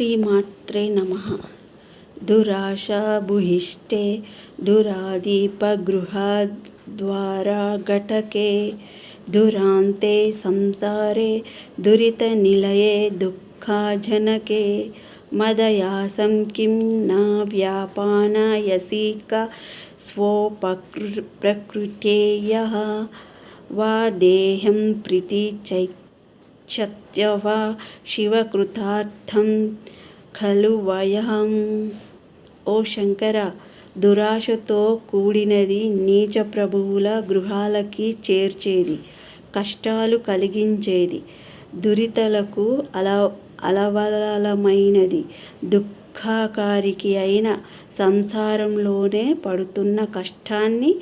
श्रीमात्रे नमः। दुराशाभुहिष्टे दुरादीपगृहाद्वाराघटके दुरान्ते संसारे, दुरितनिलये दुःखाजनके। मदयासं किं न व्यापानायसि का स्वोपकृ प्रकृत्येयः वा देहं प्रीति वा शिवकृतार्थं ఖలు వయం ఓ శంకర దురాశతో కూడినది నీచ ప్రభువుల గృహాలకి చేర్చేది కష్టాలు కలిగించేది దురితలకు అల అలవలమైనది దుఃఖకారికి అయిన సంసారంలోనే పడుతున్న కష్టాన్ని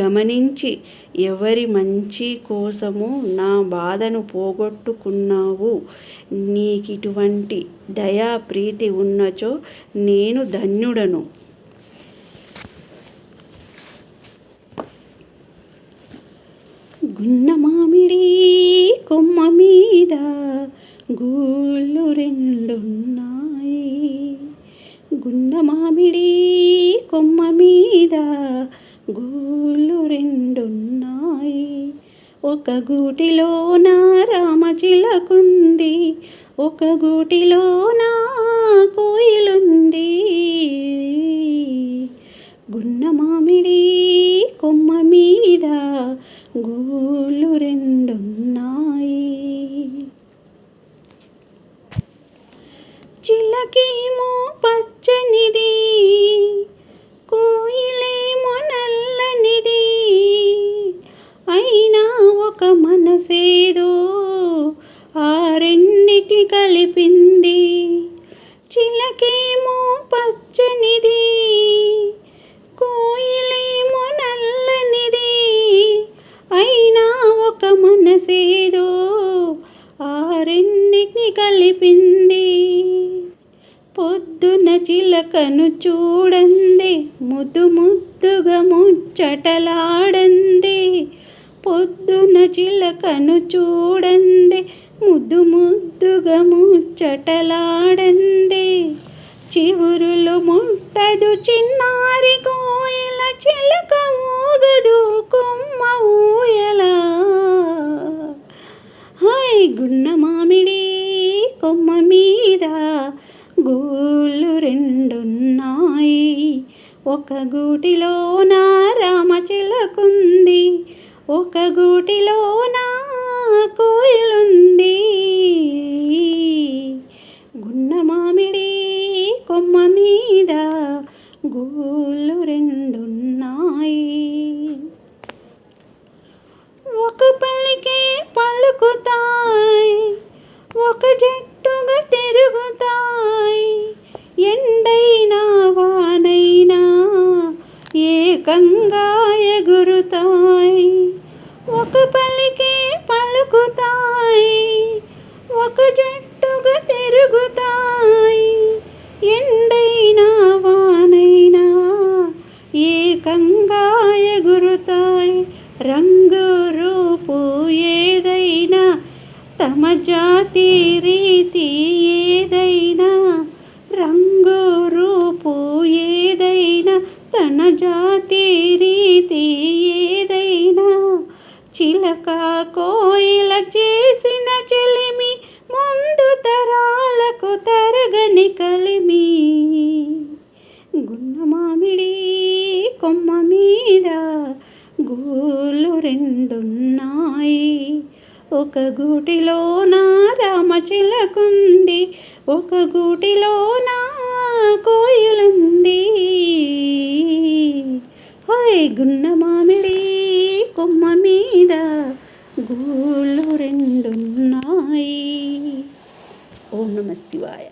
గమనించి ఎవరి మంచి కోసము నా బాధను పోగొట్టుకున్నావు? నీకిటువంటి దయా ప్రీతి ఉన్నచో నేను ధన్యుడను. గున్న మామిడి కొమ్మ మీద గూళ్ళు గున్న మామిడి కొమ్మ మీద గూళ్ళు రెండున్నాయి. ఒక గూటిలోన రామచిలకుంది ఒక గూటిలోన కోయిలుంది. గున్న మామిడి కొమ్మ మీద గూళ్ళు రెండున్నాయి. చిలకేమో ఒక మనసేదో ఆ రెండిటి కలిపింది. చిలకేమో పచ్చనిది కోయిలేమో నల్లనిది. అయినా ఒక మనసేదో ఆ రెండిటిని కలిపింది. పొద్దున చిలకను చూడంది ముద్దు ముద్దుగా ముచ్చటలాడంది. పొద్దున చిలకను చూడండి ముద్దు ముద్దుగా ముచ్చటలాడంది. చివురులు ముట్టదు చిన్నారి కోయిల చిలక ఊగదు కొమ్మ ఊయల. హాయ్ గున్న మామిడి కొమ్మ మీద గూళ్ళు రెండున్నాయి. ఒక గూటిలోన రామచిలకుంది ఒక గూటిలోన కోయిలుంది. గున్న మామిడి కొమ్మ మీద గూళ్ళు రెండున్నాయి. ఒక పల్లికే పలుకుతాయి ఒక జట్టుగా తిరుగుతాయి. ఎండైనా వానైనా ఏకంగా ఎగురుతాయి. ఒక పల్లికే పలుకుతాయి ఒక జట్టుగా తిరుగుతాయి. ఎండైనా వానైనా ఏకంగా ఎగురుతాయి. రంగు రూపు ఏదైనా తమ జాతి రీతి ఏదైనా రంగు రూపు ఏదైనా తన జాతి రీతి ఏదైనా. చిలక కోయిల చేసిన చెలిమి ముందు తరాలకు తరగని కలిమి. గున్న మామిడి కొమ్మ మీద గూళ్ళు రెండున్నాయి. ఒక గూటిలోన రామచిలకుంది ఒక గూటిలోన కోయిలుంది. హాయ్ గున్న మామిడి కొమ్మ మీద గూళ్ళు రెండున్నాయి. ఓం నమ శివాయ.